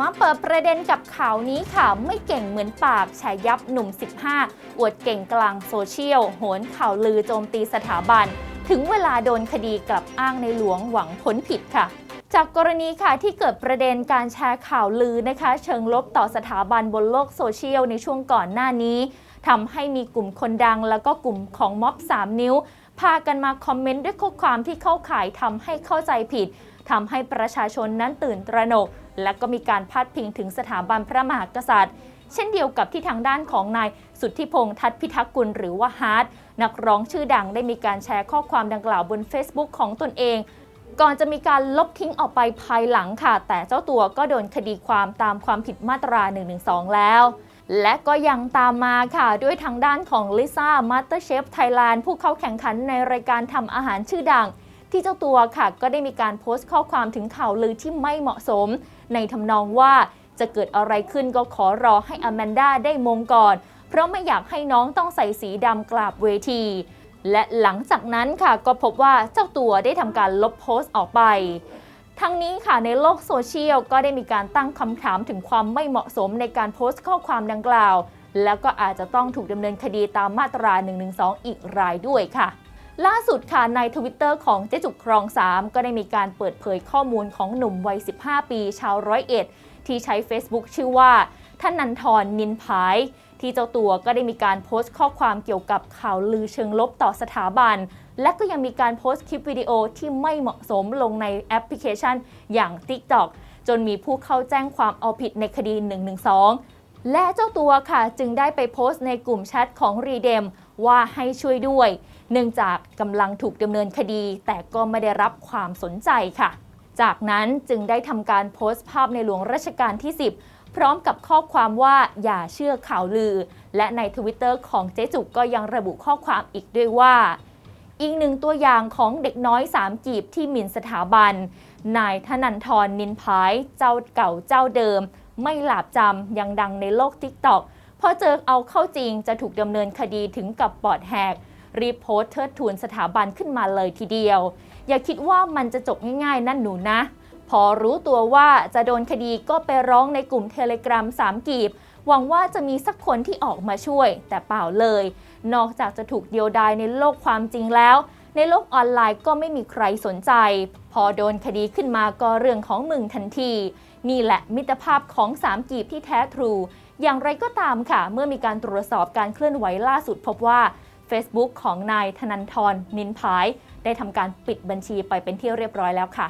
มาเปิดประเด็นกับข่าวนี้ค่ะ ไม่เก่งเหมือนปากแฉยับหนุ่ม 15 อวดเก่งกลางโซเชียล โหนข่าวลือโจมตีสถาบัน ถึงเวลาโดนคดีกลับอ้างในหลวงหวังพ้นผิดค่ะจากกรณีค่ะที่เกิดประเด็นการแชร์ข่าวลือนะคะ เชิงลบต่อสถาบันบนโลกโซเชียลในช่วงก่อนหน้านี้ทำให้มีกลุ่มคนดังแล้วก็กลุ่มของม็อบ 3 นิ้ว พากันมาคอมเมนต์ด้วยข้อความที่เข้าข่ายทำให้เข้าใจผิด ทำให้ประชาชนนั้นตื่นตระหนก และก็มีการพาดพิงถึงสถาบันพระมหากษัตริย์ เช่นเดียวกับที่ทางด้านของนายสุทธิพงษ์ทัตพิทักษ์กุลหรือว่าฮาร์ดนักร้องชื่อดังได้มีการแชร์ข้อความดังกล่าวบน Facebook ของตนเองก่อนจะมีการลบทิ้งออกไปภายหลังค่ะ แต่เจ้าตัวก็โดนคดีความตามความผิดมาตรา 112 แล้ว และก็ยังตามมาค่ะ ด้วยทางด้านของลิซ่ามาสเตอร์เชฟไทยแลนด์ผู้เข้าแข่งขันในรายการทำอาหารชื่อดัง ที่เจ้าตัวค่ะก็ได้มีการโพสต์ข้อความถึงข่าวลือที่ไม่เหมาะสม ในทำนองว่าจะเกิดอะไรขึ้นก็ขอรอให้อแมนด้าได้มงก่อน เพราะไม่อยากให้น้องต้องใส่สีดำกราบเวที และหลังจากนั้นค่ะก็พบว่าเจ้าตัวได้ทำการลบโพสต์ออกไปทั้งนี้ค่ะในโลกโซเชียลก็ได้มีการตั้งคำถามถึงความไม่เหมาะสมในการโพสต์ข้อความดังกล่าว แล้วก็อาจจะต้องถูกดำเนินคดีตามมาตรา 112 อีกรายด้วยค่ะ ล่าสุดค่ะในทวิตเตอร์ของเจ๊จุกครอง 3 ก็ได้มีการเปิดเผยข้อมูลของหนุ่มวัย 15 ปี ชาวร้อยเอ็ด ที่ใช้ Facebook ชื่อว่าท่านนันทรนินพายที่เจ้าตัวก็ได้มีการโพสต์ข้อความเกี่ยวกับข่าวลือเชิงลบต่อสถาบัน และก็ยังมีการโพสต์คลิปวิดีโอที่ไม่เหมาะสมลงในแอปพลิเคชันอย่าง TikTok จนมีผู้เข้าแจ้งความเอาผิดในคดี 112 และเจ้าตัวค่ะจึงได้ไปโพสต์ในกลุ่มแชทของรีเดม ว่าให้ช่วยด้วย เนื่องจากกำลังถูกดำเนินคดี แต่ก็ไม่ได้รับความสนใจค่ะ จากนั้นจึงได้ทำการโพสต์ภาพในหลวงรัชกาลที่ 10 พร้อมกับข้อความว่าอย่าเชื่อข่าวลือ และในทวิตเตอร์ของเจ๊จุกก็ยังระบุข้อความอีกด้วยว่าอีกหนึ่งตัวอย่างของเด็กน้อยสามกีบที่หมิ่นสถาบัน นายธนันทรนินพาย เจ้าเก่าเจ้าเดิม ไม่หลาบจำยังดังในโลกทิกตอก พอเจอเอาเข้าจริงจะถูกดำเนินคดีถึงกับปอดแหก รีโพสเทิดทูนสถาบันขึ้นมาเลยทีเดียว อย่าคิดว่ามันจะจบง่ายๆ นั่นหนูนะ พอรู้ตัวว่าจะโดนคดีก็ไปร้องในกลุ่มเทเลกราฟสามกีบ หวังว่าจะมีสักคนที่ออกมาช่วย แต่เปล่าเลย นอกจากจะถูกเดียวดายในโลกความจริงแล้ว ในโลกออนไลน์ก็ไม่มีใครสนใจ พอโดนคดีขึ้นมาก็เรื่องของมึงทันที นี่แหละมิตรภาพของสามกีบที่แท้ทรู อย่างไรก็ตามค่ะ เมื่อมีการตรวจสอบการเคลื่อนไหวล่าสุดพบว่า Facebook ของนายธนันทรนินพาย ได้ทำการปิดบัญชีไปเป็นที่เรียบร้อยแล้วค่ะ